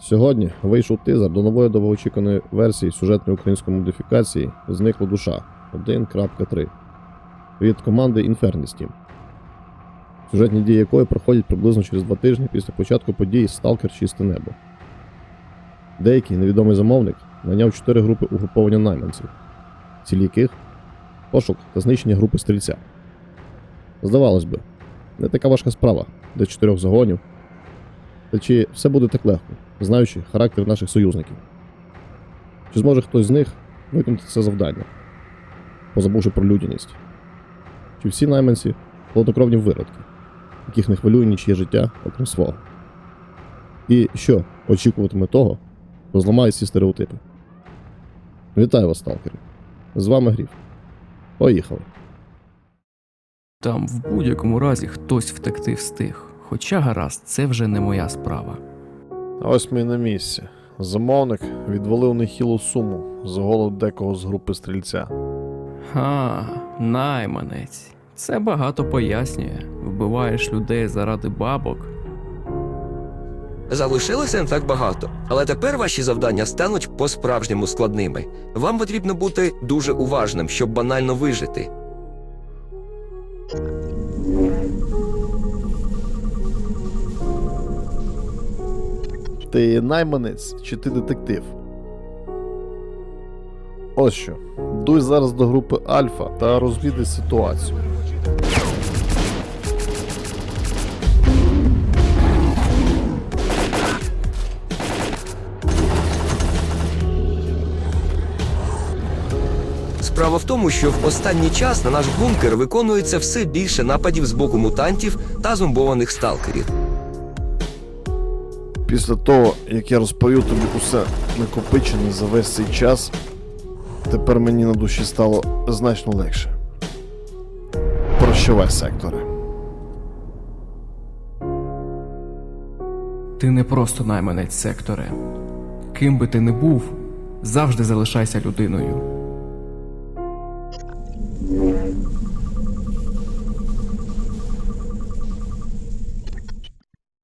Сьогодні вийшов тизер до нової довгоочікуваної версії сюжетної української модифікації Зникла душа 1.3 від команди Inferni Steam, сюжетні дії якої проходять приблизно через два тижні після початку подій Сталкер Чисте небо. Деякий невідомий замовник наняв чотири групи угруповання найманців, цілі яких пошук та знищення групи стрільця. Здавалось би, не така важка справа для чотирьох загонів. Та чи все буде так легко, знаючи характер наших союзників? Чи зможе хтось з них виконати це завдання, позабувши про людяність? Чи всі найманці холоднокровні виродки, яких не хвилює нічиє життя, окрім свого? І що очікуватиме того, хто зламає ці стереотипи? Вітаю вас, сталкери! З вами Гріф. Поїхали! Там в будь-якому разі хтось втекти встиг. Хоча гаразд, це вже не моя справа. Ось ми на місці. Замовник відвалив нехилу суму за голову декого з групи стрільця. Ха, найманець. Це багато пояснює. Вбиваєш людей заради бабок. Залишилося не так багато, але тепер ваші завдання стануть по-справжньому складними. Вам потрібно бути дуже уважним, щоб банально вижити. Ти найманець чи ти детектив? Ось що. Дуй зараз до групи Альфа та розвідай ситуацію. Справа в тому, що в останній час на наш бункер виконується все більше нападів з боку мутантів та зомбованих сталкерів. Після того, як я розповів тобі усе накопичене за весь цей час, тепер мені на душі стало значно легше. Прощавай, секторе. Ти не просто найманець секторе. Ким би ти не був, завжди залишайся людиною.